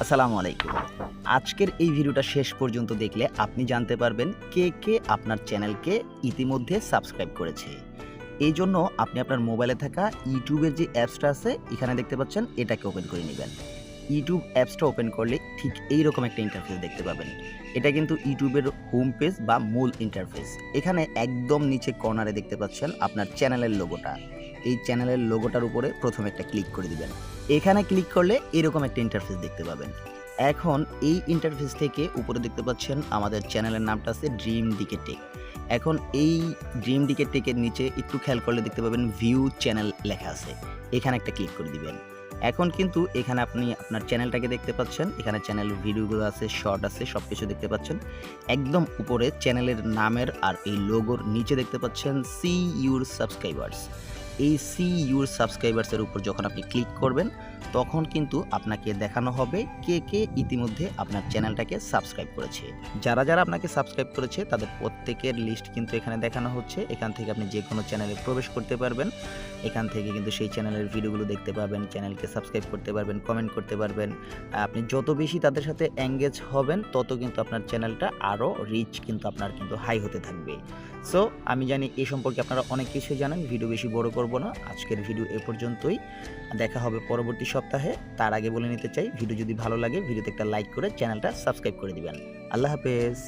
আসসালামু আলাইকুম। আজকের এই ভিডিওটা শেষ পর্যন্ত দেখলে আপনি জানতে পারবেন কে কে আপনার চ্যানেলকে ইতিমধ্যে সাবস্ক্রাইব করেছে। এই জন্য আপনি আপনার মোবাইলে থাকা ইউটিউবের যে অ্যাপসটা আছে, এখানে দেখতে পাচ্ছেন এটাকে ওপেন করে নেবেন। ইউটিউব অ্যাপসটা ওপেন করলে ঠিক এই রকম একটা ইন্টারফেস দেখতে পাবেন। এটা কিন্তু ইউটিউবের হোম পেজ বা মূল ইন্টারফেস এখানে একদম নিচে কর্নারে দেখতে পাচ্ছেন আপনার চ্যানেলের লোগোটা এই চ্যানেলের লোগোটার উপরে প্রথমে একটা ক্লিক করে দিবেন। এখানে ক্লিক করলে এরকম একটা ইন্টারফেস দেখতে পাবেন। এখন এই ইন্টারফেস থেকে উপরে দেখতে পাচ্ছেন আমাদের চ্যানেলের নামটা আছে ড্রিম ডিকে টেক এখন এই ড্রিম ডিকে টেকের নিচে একটু খেয়াল করলে দেখতে পাবেন ভিউ চ্যানেল লেখা আছে। এখানে একটা ক্লিক করে দিবেন। এখন কিন্তু এখানে আপনি আপনার চ্যানেলটাকে দেখতে পাচ্ছেন। এখানে চ্যানেল ভিডিওগুলো আছে শর্ট আছে সব কিছু দেখতে পাচ্ছেন। একদম উপরে চ্যানেলের নামের আর এই লোগোর নিচে দেখতে পাচ্ছেন সি ইউর সাবস্ক্রাইবার্স এই সি ইউর সাবস্ক্রাইবার্সের উপর যখন আপনি ক্লিক করবেন, তখন কিন্তু আপনাকে দেখানো হবে কে কে ইতিমধ্যে আপনার চ্যানেলটাকে সাবস্ক্রাইব করেছে। যারা যারা আপনাকে সাবস্ক্রাইব করেছে, তাদের প্রত্যেকের লিস্ট কিন্তু এখানে দেখানো হচ্ছে। এখান থেকে আপনি যে কোনো চ্যানেলে প্রবেশ করতে পারবেন। এখান থেকে কিন্তু সেই চ্যানেলের ভিডিওগুলো দেখতে পাবেন চ্যানেলকে সাবস্ক্রাইব করতে পারবেন কমেন্ট করতে পারবেন। আপনি যত বেশি তাদের সাথে এঙ্গেজ হবেন, তত কিন্তু আপনার চ্যানেলটা আরও রিচ কিন্তু আপনার কিন্তু হাই হতে থাকবে। সো আমি জানি এই সম্পর্কে আপনারা অনেক কিছুই জানেন ভিডিও বেশি বড় করব না। আজকের ভিডিও এ পর্যন্তই। দেখা হবে পরবর্তী সপ্তাহে। তার আগে বলে নিতে চাই ভিডিও যদি ভালো লাগে ভিডিওতে একটা লাইক করে চ্যানেলটা সাবস্ক্রাইব করে দিবেন। আল্লাহ হাফেজ।